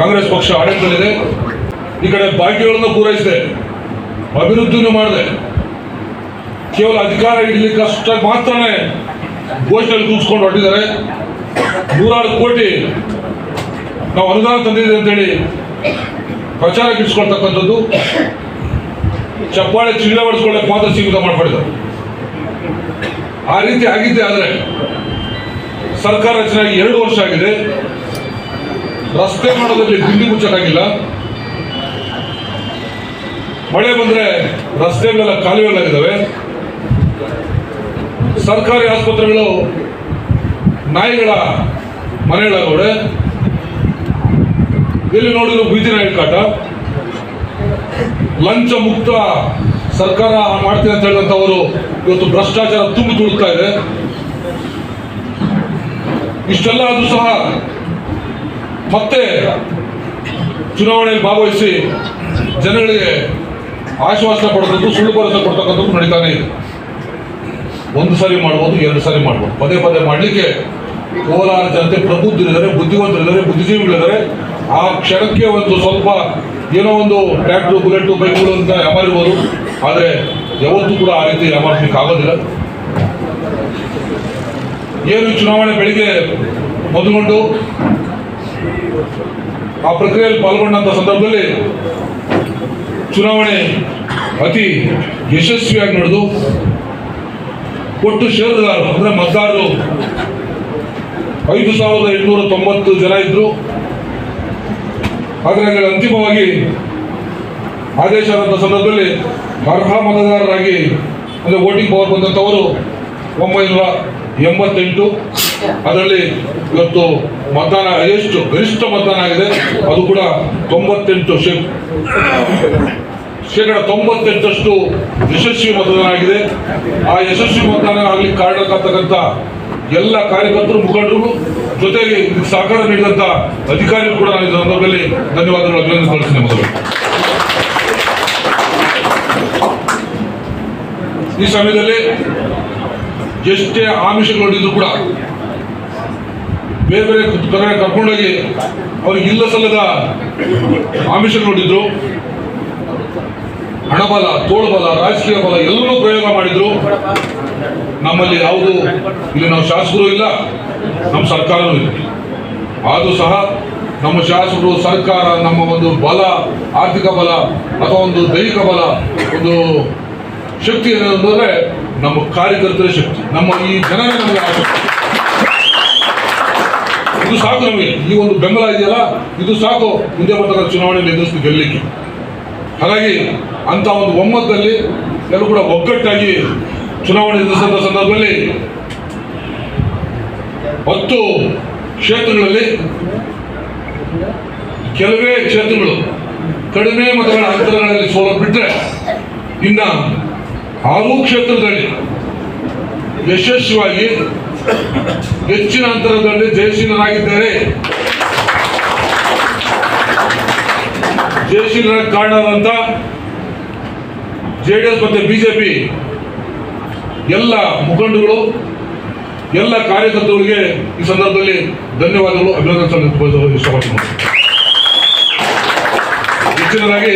ಕಾಂಗ್ರೆಸ್ ಪಕ್ಷ ಆಡಳಿತದಲ್ಲಿದೆ. ಈ ಕಡೆ ಬಾಕಿಗಳನ್ನು ಪೂರೈಸಿದೆ. ಅಭಿವೃದ್ಧಿನೂ ಮಾಡಿದೆ. ಕೇವಲ ಅಧಿಕಾರ ಇಡಲಿಕ್ಕೆ ಅಷ್ಟಾಗಿ ಮಾತ್ರನೇ ಘೋಷಣೆಯಲ್ಲಿ ಕೂಗಿಸ್ಕೊಂಡು ಹೊರಟಿದ್ದಾರೆ. ನೂರಾರು ಕೋಟಿ ನಾವು ಅನುದಾನ ತಂದಿದ್ದೀವಿ ಅಂತೇಳಿ ಪ್ರಚಾರಕ್ಕೆ ಕಿಡಿಸ್ಕೊಳ್ತಕ್ಕಂಥದ್ದು ಚಪ್ಪಾಳೆ ಚಿಲ್ಲರೆ ಹೊಡೆಸ್ಕೊಳ್ಳಕ್ಕೆ ಮಾತ್ರ ಸೀಮಿತ ಮಾಡಿಬಿಡಿದ್ರು ಆ ರೀತಿ ಆಗಿದ್ದೆ ಆದರೆ ಸರ್ಕಾರ ರಚನೆ ಎರಡು ವರ್ಷ ಆಗಿದೆ. ರಸ್ತೆ ಮಾಡೋದ್ರಲ್ಲಿ ಬಿಂದು ಮುಚ್ಚಕ್ಕಾಗಿಲ್ಲ. ಮಳೆ ಬಂದ್ರೆ ರಸ್ತೆಗಳೆಲ್ಲ ಕಾಲುವೆಗಳಾಗಿದ್ದಾವೆ ಸರ್ಕಾರಿ ಆಸ್ಪತ್ರೆಗಳು ನಾಯಿಗಳ ಮನೆಗಳಾಗವೆ ಇಲ್ಲಿ ನೋಡಿದ್ರು ಬೀದಿ ನಾಯಿ ಕಾಟ. ಲಂಚ ಮುಕ್ತ ಸರ್ಕಾರ ಮಾಡ್ತೀನಿ ಅಂತ ಹೇಳಿದಂಥವರು ಇವತ್ತು ಭ್ರಷ್ಟಾಚಾರ ತುಂಬಿ ತುಳುಕ್ತಾ ಇದೆ. ಇಷ್ಟೆಲ್ಲ ಆದ್ರೂ ಸಹ ಮತ್ತೆ ಚುನಾವಣೆಯಲ್ಲಿ ಭಾಗವಹಿಸಿ ಜನಗಳಿಗೆ ಆಶ್ವಾಸನೆ ಕೊಡ್ತಕ್ಕಂಥ ಸುಳ್ಳು ಭರವಸೆ ಕೊಡ್ತಕ್ಕಂಥದ್ದು ನಡೀತಾನೆ ಇದೆ. ಒಂದು ಸಾರಿ ಮಾಡ್ಬೋದು, ಎರಡು ಸಾರಿ ಮಾಡ್ಬೋದು. ಪದೇ ಪದೇ ಮಾಡಲಿಕ್ಕೆ ಕೋಲಾರ ಜನತೆ ಪ್ರಬುದ್ಧರಿದ್ದಾರೆ, ಬುದ್ಧಿವಂತರಿದ್ದಾರೆ, ಬುದ್ಧಿಜೀವಿಗಳಿದ್ದಾರೆ. ಆ ಕ್ಷಣಕ್ಕೆ ಒಂದು ಸ್ವಲ್ಪ ಏನೋ ಒಂದು ಟ್ರ್ಯಾಕ್ಟ್ರು, ಬುಲೆಟು, ಬೈಕ್ಗಳು ಅಂತ ಯಾಮಾರಿರ್ಬೋದು. ಆದರೆ ಯಾವತ್ತೂ ಕೂಡ ಆ ರೀತಿ ಯಾಮಾರಿಸ್ಲಿಕ್ಕೆ ಆಗೋದಿಲ್ಲ. ಏನು ಚುನಾವಣೆ ಬೆಳಿಗ್ಗೆ ಮೊದಲುಗೊಂಡು ಆ ಪ್ರಕ್ರಿಯೆಯಲ್ಲಿ ಪಾಲ್ಗೊಂಡಂಥ ಸಂದರ್ಭದಲ್ಲಿ ಚುನಾವಣೆ ಅತಿ ಯಶಸ್ವಿಯಾಗಿ ನಡೆದು ಒಟ್ಟು ಷೇರುದಾರರು, ಅಂದರೆ ಮತದಾರರು ಐದು ಸಾವಿರದ ಎಂಟುನೂರ ತೊಂಬತ್ತು ಜನ ಇದ್ದರು ಆದರೆ ಅಂತಿಮವಾಗಿ ಆದೇಶ ಆದಂಥ ಸಂದರ್ಭದಲ್ಲಿ ಅರ್ಹ ಮತದಾರರಾಗಿ, ಅಂದರೆ ವೋಟಿಂಗ್ ಪವರ್ ಬಂದಂಥವರು ಒಂಬೈನೂರ ಎಂಬತ್ತೆಂಟು. ಅದರಲ್ಲಿ ಇವತ್ತು ಮತದಾನ ಎಷ್ಟು ಗರಿಷ್ಠ ಮತದಾನ ಆಗಿದೆ, ಅದು ಕೂಡ ತೊಂಬತ್ತೆಂಟು ಶೇ ಶೇಕಡ ತೊಂಬತ್ತೆಂಟಷ್ಟು ಯಶಸ್ವಿ ಮತದಾನ ಆಗಿದೆ. ಆ ಯಶಸ್ವಿ ಮತದಾನ ಆಗಲಿ ಕಾರಣಕ್ಕಾಗ್ತಕ್ಕಂಥ ಎಲ್ಲ ಕಾರ್ಯಕರ್ತರು, ಮುಖಂಡರು, ಜೊತೆಗೆ ಸಹಕಾರ ನೀಡಿದಂಥ ಅಧಿಕಾರಿಗಳು ಕೂಡ ನಾನು ಈ ಸಂದರ್ಭದಲ್ಲಿ ಧನ್ಯವಾದಗಳು, ಅಭಿನಂದನೆ ಸಲ್ಲಿಸ್ತೇನೆ ಮೊದಲು ಈ ಸಮಯದಲ್ಲಿ ಎಷ್ಟೇ ಆಮಿಷಗಳು ನೋಡಿದ್ರು ಕೂಡ ಬೇರೆ ಬೇರೆ ಕಡೆ ಕರ್ಕೊಂಡೋಗಿ ಅವ್ರಿಗೆ ಇಲ್ಲ ಸಲ್ಲದ ಆಮಿಷಗಳು ನೋಡಿದ್ರು. ಹಣಬಲ ತೋಳಬಲ ರಾಜಕೀಯ ಬಲ ಎಲ್ಲರೂ ಪ್ರಯೋಗ ಮಾಡಿದ್ರು. ನಮ್ಮಲ್ಲಿ ಯಾವುದು ಇಲ್ಲಿ ನಾವು ಶಾಸಕರು ಇಲ್ಲ, ನಮ್ಮ ಸರ್ಕಾರವೂ ಇಲ್ಲ. ಆದರೂ ಸಹ ನಮ್ಮ ಶಾಸಕರು ಸರ್ಕಾರ ನಮ್ಮ ಒಂದು ಬಲ, ಆರ್ಥಿಕ ಬಲ ಅಥವಾ ಒಂದು ದೈಹಿಕ ಬಲ, ಒಂದು ಶಕ್ತಿ ಏನಂದ್ರೆ ನಮ್ಮ ಕಾರ್ಯಕರ್ತರ ಶಕ್ತಿ. ನಮ್ಮ ಈ ಜನನೇ ನಮಗೆ ಆಸಕ್ತಿ ಇದು ಸಾಕು ನಮಗೆ. ಈ ಒಂದು ಬೆಂಬಲ ಇದೆಯಲ್ಲ, ಇದು ಸಾಕು. ಮುಂದೆ ಬರ್ತಕ್ಕಂಥ ಚುನಾವಣೆಯಲ್ಲಿ ಎದುರಿಸಿ ಗೆಲ್ಲಲಿಕ್ಕೆ. ಹಾಗಾಗಿ ಅಂತ ಒಂದು ಒಮ್ಮತದಲ್ಲಿ ಎಲ್ಲರೂ ಕೂಡ ಒಗ್ಗಟ್ಟಾಗಿ ಚುನಾವಣೆ ಎದುರಿಸಿದ ಸಂದರ್ಭದಲ್ಲಿ ಹತ್ತು ಕ್ಷೇತ್ರಗಳಲ್ಲಿ ಕೆಲವೇ ಕ್ಷೇತ್ರಗಳು ಕಡಿಮೆ ಮತಗಳ ಅಂತರಗಳಲ್ಲಿ ಸೋಲ ಬಿಟ್ಟರೆ ಇನ್ನ ಆರೂ ಕ್ಷೇತ್ರದಲ್ಲಿ ಯಶಸ್ವಿಯಾಗಿ ಹೆಚ್ಚಿನ ಅಂತರದಲ್ಲಿ ಜಯಶೀಲರಾಗಿದ್ದಾರೆ. ಜಯಶೀಲರ ಕಾರಣದಂತ ಜೆ ಡಿ ಎಸ್ ಮತ್ತೆ ಬಿಜೆಪಿ ಎಲ್ಲ ಮುಖಂಡಗಳು ಎಲ್ಲ ಕಾರ್ಯಕರ್ತರಿಗೆ ಈ ಸಂದರ್ಭದಲ್ಲಿ ಧನ್ಯವಾದಗಳು ಅಭಿನಂದನೆ ಸಲ್ಲಿಸಲು ಇಷ್ಟಪಡ್ತೀನಿ. ಹೆಚ್ಚಿನದಾಗಿ